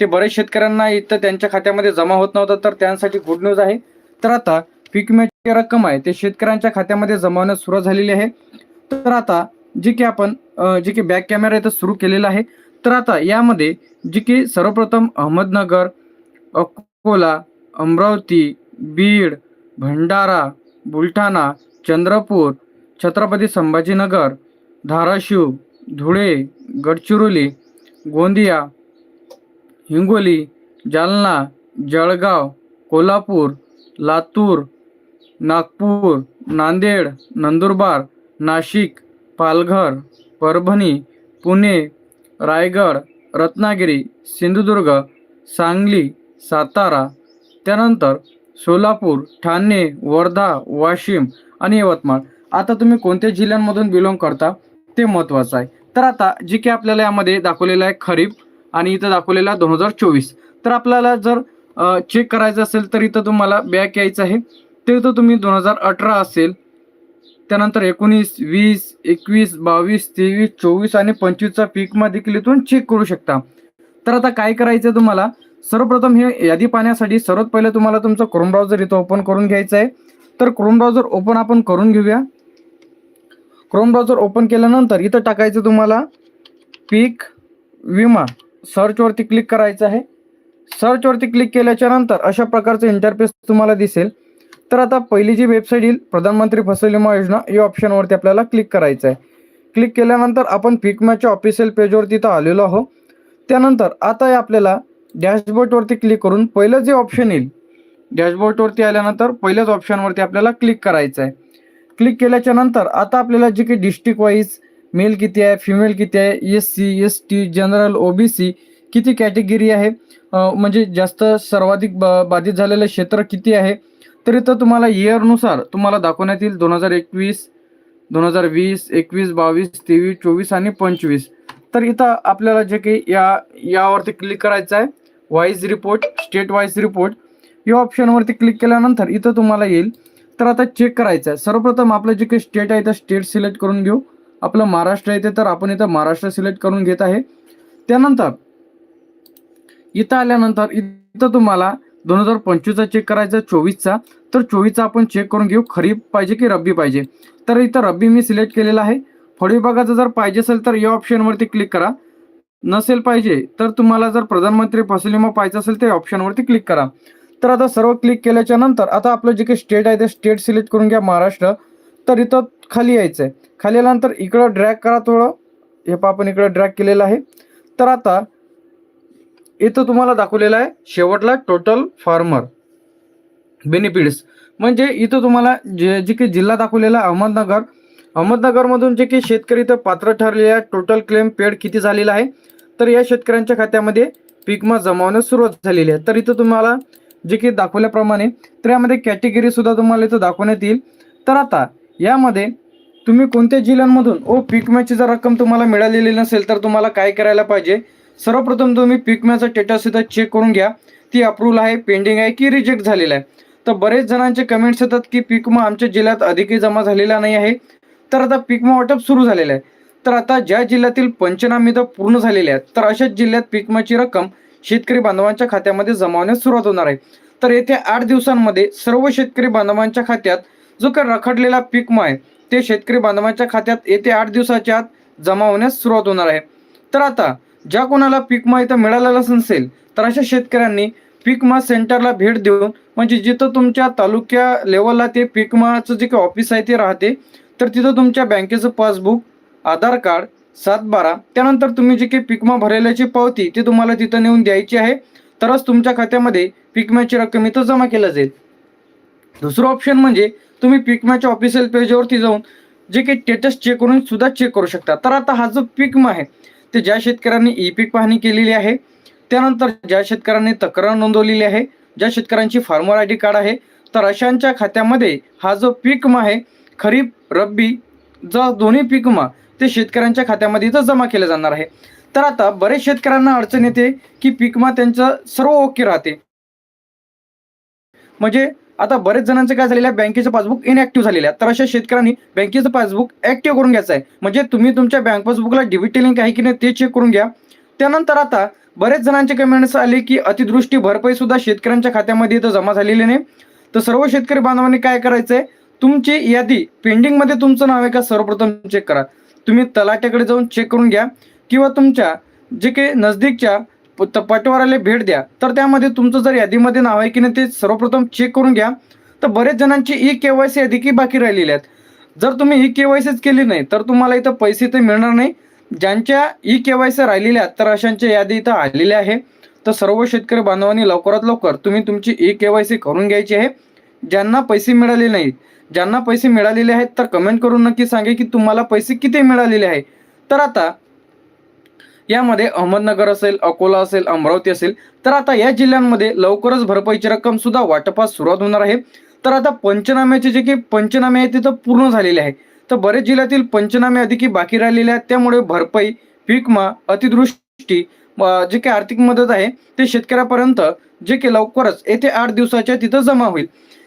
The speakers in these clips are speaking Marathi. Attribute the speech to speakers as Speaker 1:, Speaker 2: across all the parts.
Speaker 1: ते बरेच शेतकऱ्यांना इथं त्यांच्या खात्यामध्ये जमा होत नव्हतं तर त्यांसाठी गुड न्यूज आहे. तर आता पीक विम्याची रक्कम आहे ते शेतकऱ्यांच्या खात्यामध्ये जमा होण्यास सुरुवात झालेली आहे. तर आता जे की आपण जे की बॅक कॅमेरा इथं सुरू केलेला आहे. तर आता यामध्ये जे की सर्वप्रथम अहमदनगर अकोला अमरावती बीड भंडारा बुलढाणा चंद्रपूर छत्रपती संभाजीनगर धाराशिव धुळे गडचिरोली गोंदिया हिंगोली जालना जळगाव कोल्हापूर लातूर नागपूर नांदेड नंदुरबार नाशिक पालघर परभणी पुणे रायगड रत्नागिरी सिंधुदुर्ग सांगली सातारा त्यानंतर सोलापूर ठाणे वर्धा वाशिम आणि यवतमाळ. आता तुम्ही कोणत्या जिल्ह्यांमधून बिलॉंग करता ते महत्त्वाचं आहे. तर आता जे की आपल्याला यामध्ये दाखवलेलं आहे खरीप. आणि इथं दाखवलेला दोन हजार चोवीस. तर आपल्याला जर चेक करायचं असेल तर इथं तुम्हाला बॅक यायचं आहे. ते तर तुम्ही दोन हजार अठरा असेल त्यानंतर एकोणीस वीस एकवीस बावीस तेवीस चोवीस आणि पंचवीसचा पीकमध्ये देखील इथून चेक करू शकता. तर आता काय करायचं तुम्हाला? सर्वप्रथम हे यादी पाहण्यासाठी सर्वात पहिले तुम्हाला तुमचं क्रोम ब्राउझर इथं ओपन करून घ्यायचं आहे. तर क्रोम ब्राउझर ओपन आपण करून घेऊया. क्रोम ब्राउझर ओपन केल्यानंतर इथं टाकायचं तुम्हाला पीक विमा. सर्चवरती क्लिक करायचं आहे. सर्चवरती क्लिक केल्याच्यानंतर अशा प्रकारचं इंटरफेस तुम्हाला दिसेल. तर आता पहिली जी वेबसाईट येईल प्रधानमंत्री फसल विमा योजना या ऑप्शनवरती आपल्याला क्लिक करायचं आहे. क्लिक केल्यानंतर आपण पीक ऑफिशियल पेजवरती इथं आलेलो आहोत. त्यानंतर आता हे आपल्याला डॅशबोर्डवरती क्लिक करून पहिलं जे ऑप्शन येईल डॅशबोर्डवरती आल्यानंतर पहिल्याच ऑप्शनवरती आपल्याला क्लिक करायचं आहे. क्लिक केल्याच्यानंतर आता आपल्याला जे काही डिस्ट्रिक्ट वाईज मेल किती आहे फिमेल किती आहे S C S T general OBC किती कॅटेगरी आहे? म्हणजे जास्त सर्वाधिक ब- बाधित झालेलं क्षेत्र किती आहे? तर इथं तुम्हाला इयरनुसार तुम्हाला दाखवण्यात येईल दोन हजार एकवीस दोन हजार वीस एकवीस बावीस तेवीस चोवीस आणि पंचवीस. तर इथं आपल्याला जे काही या यावरती क्लिक करायचं आहे. Wise report state wise report या ऑप्शनवरती क्लिक केल्यानंतर इथं तुम्हाला येईल. तर आता चेक करायचं आहे. सर्वप्रथम आपलं जे काही स्टेट आहे तर स्टेट सिलेक्ट करून घेऊ. आपलं महाराष्ट्र येते तर आपण इथं महाराष्ट्र सिलेक्ट करून घेत आहे. त्यानंतर इथं आल्यानंतर इथं तुम्हाला दोन हजार पंचवीसचा चेक करायचा चोवीसचा. तर चोवीसचा आपण चेक करून घेऊ खरीप पाहिजे की रब्बी पाहिजे. तर इथं रब्बी मी सिलेक्ट केलेला आहे. फळ विभागाचं जर पाहिजे असेल तर या ऑप्शनवरती क्लिक करा. नसेल पाहिजे तर तुम्हाला जर प्रधानमंत्री फसल विमा पाहिजे असेल तर ऑप्शनवरती क्लिक करा. तर आता सर्व क्लिक केल्याच्यानंतर आता आपलं जे काही स्टेट आहे ते स्टेट सिलेक्ट करून घ्या महाराष्ट्र. तर इथं खाली यायचं आहे खाली आल्यानंतर इकडं ड्रॅग करा थोडं. हे पहा आपण इकडं ड्रॅग केलेलं आहे. तर आता इथं तुम्हाला दाखवलेलं आहे शेवटला टोटल फार्मर बेनिफिट्स म्हणजे इथं तुम्हाला जे जे की जिल्हा दाखवलेला आहे अहमदनगर. अहमदनगरमधून जे की शेतकरी इथं पात्र ठरलेले आहे टोटल क्लेम पेड किती झालेला आहे. तर या शेतकऱ्यांच्या खात्यामध्ये पीकमा जमावण्यास सुरुवात झालेली आहे. तर इथं तुम्हाला जे की दाखवल्याप्रमाणे तर यामध्ये कॅटेगरी सुद्धा तुम्हाला इथं दाखवण्यात येईल. तर आता यामध्ये तुम्ही कोणत्या जिल्ह्यांमधून ओ पीक मॅचची जर रक्कम तुम्हाला मिळालेली नसेल तर तुम्हाला काय करायला पाहिजे? सर्वप्रथम तुम्ही पीक विम्याचा स्टेटस इथं चेक करून घ्या. ती अप्रूव्हल आहे पेंडिंग आहे की रिजेक्ट झालेला आहे. तर बरेच जणांचे कमेंट्स येतात की पीक विमा आमच्या जिल्ह्यात अधिकही जमा झालेला नाही आहे. तर आता पीक विमा वाटप सुरू झालेलं आहे. तर आता ज्या जिल्ह्यातील पंचनामे इथं पूर्ण झालेले आहेत तर अशाच जिल्ह्यात पीक विम्याची रक्कम शेतकरी बांधवांच्या खात्यामध्ये जमावण्यास सुरुवात होणार आहे. तर येत्या आठ दिवसांमध्ये सर्व शेतकरी बांधवांच्या खात्यात जो काही रखडलेला पीक आहे ते शेतकरी बांधवांच्या खात्यात येते आठ दिवसाच्या आत जमा होण्यास सुरुवात होणार आहे. तर आता ज्या कोणाला पीक इथं मिळालेलाच नसेल तर अशा शेतकऱ्यांनी पीक सेंटरला भेट देऊन म्हणजे जिथं तुमच्या तालुक्या लेवलला ते पीक जे काही ऑफिस आहे ते राहते तर तिथं तुमच्या बँकेचं पासबुक आधार कार्ड सात बारा त्यानंतर तुम्ही जे काही पीकमा विमा भरलेल्याची पावती ती तुम्हाला तिथं नेऊन द्यायची आहे. तरच तुमच्या खात्यामध्ये पीकम्याची रक्कम इथं जमा केलं जाईल. दुसरं ऑप्शन म्हणजे तुम्ही पिकमाच्या ऑफिशियल पेजवरती जाऊन जे काही स्टेटस चेक करून सुद्धा चेक करू शकता. तर आता हा जो पीक आहे ते ज्या शेतकऱ्यांनी ई पीक पाहणी केलेली आहे त्यानंतर ज्या शेतकऱ्यांनी तक्रार नोंदवलेली आहे ज्या शेतकऱ्यांची फार्मर आय डी कार्ड आहे तर अशांच्या खात्यामध्ये हा जो पीक आहे खरीप रब्बी जो दोन्ही पिकमा ते शेतकऱ्यांच्या खात्यामध्ये इथं जमा केलं जाणार आहे. तर आता बरेच शेतकऱ्यांना अडचण येते की पीकमा त्यांचं सर्व ओके राहते. म्हणजे आता बरेच जणांचं काय झालेलं आहे बँकेचं पासबुक इनॲक्टिव्ह झालेलं आहे. तर अशा शेतकऱ्यांनी बँकेचं पासबुक ऍक्टिव्ह करून घ्यायचं आहे. म्हणजे तुम्ही तुमच्या बँक पासबुकला डिबिट लिंक आहे की नाही ते चेक करून घ्या. त्यानंतर आता बरेच जणांचे कमेंट्स आले की अतिदृष्टी भरपाई सुद्धा शेतकऱ्यांच्या खात्यामध्ये इथं जमा झालेली नाही. तर सर्व शेतकरी बांधवांनी काय करायचंय? तुमची यादी पेंडिंगमध्ये तुमचं नाव आहे का? सर्वप्रथम चेक करा. तुम्ही तलाट्याकडे जाऊन चेक करून घ्या. किंवा तुमच्या जे काही नजदीकच्या पटवाराला भेट द्या. तर त्यामध्ये तुमचं जर यादीमध्ये नाव आहे की नाही ते सर्वप्रथम चेक करून घ्या. तर बरेच जणांची ई के वाय सी की बाकी राहिलेली आहेत. जर तुम्ही ई के वाय सीच केली नाही तर तुम्हाला इथं पैसे तर मिळणार नाही. ज्यांच्या ई के वाय सी राहिलेल्या आहेत तर अशांच्या यादी इथं आलेल्या आहे. तर सर्व शेतकरी बांधवांनी लवकरात लवकर तुम्ही तुमची ई के वाय सी करून घ्यायची आहे. ज्यांना पैसे मिळाले नाही ज्यांना पैसे मिळालेले आहेत तर कमेंट करून नक्की सांगे की तुम्हाला पैसे किती मिळालेले आहे. तर आता यामध्ये अहमदनगर असेल अकोला असेल अमरावती असेल तर आता या जिल्ह्यांमध्ये लवकरच भरपाईची रक्कम सुद्धा वाटपास सुरुवात होणार आहे. तर आता पंचनाम्याचे जे काही पंचनामे आहेत तिथं पूर्ण झालेले आहे. तर बरेच जिल्ह्यातील पंचनामे अधिक बाकी राहिलेले आहेत. त्यामुळे भरपाई पीकमा अतिदृष्टी जे काही आर्थिक मदत आहे ते शेतकऱ्यापर्यंत जे काही लवकरच येथे आठ दिवसाच्या तिथं जमा होईल.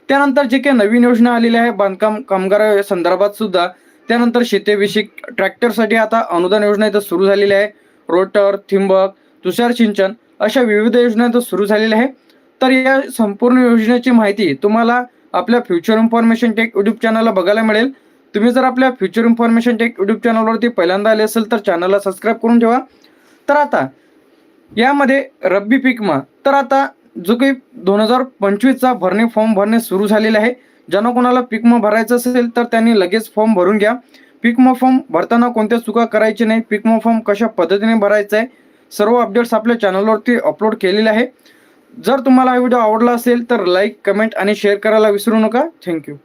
Speaker 1: त्यानंतर जे काही नवीन योजना आलेल्या आहे बांधकाम कामगार संदर्भात सुद्धा त्यानंतर शेतीविषयी ट्रॅक्टरसाठी आता अनुदान योजना इथं सुरू झालेली आहे. रोटर थिंबक तुषार सिंचन अशा विविध योजना तर सुरू झालेल्या आहे तर या संपूर्ण योजनेची माहिती तुम्हाला आपल्या फ्युचर इन्फॉर्मेशन टेक यूट्यूब चॅनलला बघायला मिळेल. तुम्ही जर आपल्या फ्युचर इन्फॉर्मेशन टेक यूट्यूब चॅनलवरती पहिल्यांदा आले असेल तर चॅनलला सबस्क्राईब करून ठेवा. तर आता यामध्ये रब्बी पिकमा तर आता जो काही दोन हजार पंचवीसचा भरणे फॉर्म भरणे सुरू झालेला आहे. ज्यांना कोणाला पिकमा भरायचं असेल तर त्यांनी लगेच फॉर्म भरून घ्या. पीकमा फॉर्म भरताना कोणत्या चुका करायची नाही पीकमा फॉर्म कशा पद्धतीने भरायचा आहे सर्व अपडेट्स आपल्या चॅनलवरती अपलोड केलेले आहे. जर तुम्हाला हा व्हिडिओ आवडला असेल तर लाईक कमेंट आणि शेअर करायला विसरू नका. थँक्यू